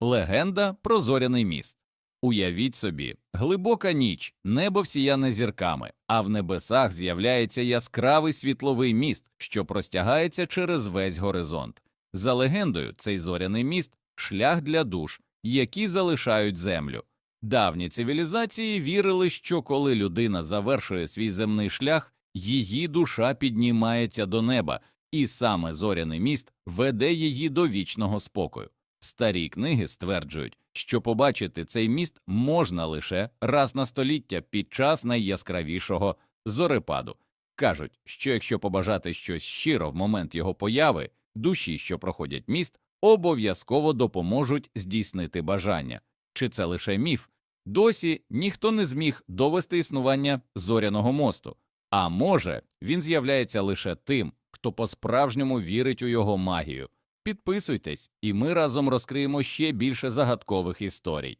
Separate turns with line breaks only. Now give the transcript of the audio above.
Легенда про зоряний міст. Уявіть собі, глибока ніч, небо всіяне зірками, а в небесах з'являється яскравий світловий міст, що простягається через весь горизонт. За легендою, цей зоряний міст шлях для душ, які залишають землю. Давні цивілізації вірили, що коли людина завершує свій земний шлях, її душа піднімається до неба, і саме зоряний міст веде її до вічного спокою. Старі книги стверджують, що побачити цей міст можна лише раз на століття під час найяскравішого зорепаду. Кажуть, що якщо побажати щось щиро в момент його появи, душі, що проходять міст, обов'язково допоможуть здійснити бажання. Чи це лише міф? Досі ніхто не зміг довести існування зоряного мосту. А може, він з'являється лише тим, хто по-справжньому вірить у його магію. Підписуйтесь, і ми разом розкриємо ще більше загадкових історій.